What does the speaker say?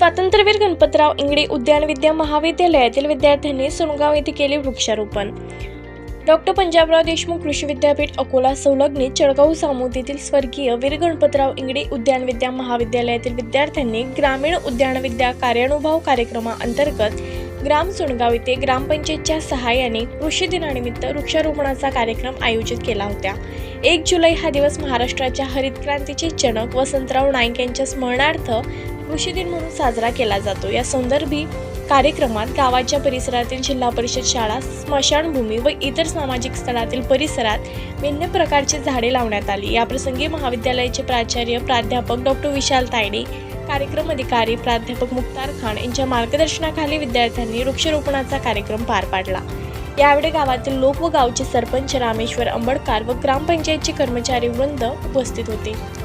स्वातंत्र्यवीर गणपतराव इंगळे उद्यान विद्या महाविद्यालयातील विद्यार्थ्यांनी सुनगाव येथे केले वृक्षारोपण. डॉक्टर पंजाबराव देशमुख कृषी विद्यापीठ अकोला संलग्नित चळगाव सामुद्रीतील स्वर्गीय वीर गणपतराव इंगडे उद्यान विद्या महाविद्यालयातील विद्यार्थ्यांनी ग्रामीण उद्यानविद्या कार्यानुभव कार्यक्रमाअंतर्गत ग्राम सुणगाव येथे ग्रामपंचायतच्या सहाय्याने कृषी दिनानिमित्त वृक्षारोपणाचा कार्यक्रम आयोजित केला होता. एक जुलै हा दिवस महाराष्ट्राच्या हरित क्रांतीचे जनक वसंतराव नाईक यांच्या स्मरणार्थ कृषी दिन म्हणून साजरा केला जातो. या संदर्भी कार्यक्रमात गावाच्या परिसरातील जिल्हा परिषद शाळा स्मशानभूमी व इतर सामाजिक स्थळातील परिसरात भिन्न प्रकारची झाडे लावण्यात आली. याप्रसंगी महाविद्यालयाचे प्राचार्य प्राध्यापक डॉक्टर विशाल तायडे कार्यक्रम अधिकारी प्राध्यापक मुक्तार खान यांच्या मार्गदर्शनाखाली विद्यार्थ्यांनी वृक्षारोपणाचा कार्यक्रम पार पाडला. यावेळी गावातील लोक व गावचे सरपंच रामेश्वर आंबडकर व ग्रामपंचायतचे कर्मचारी वृंद उपस्थित होते.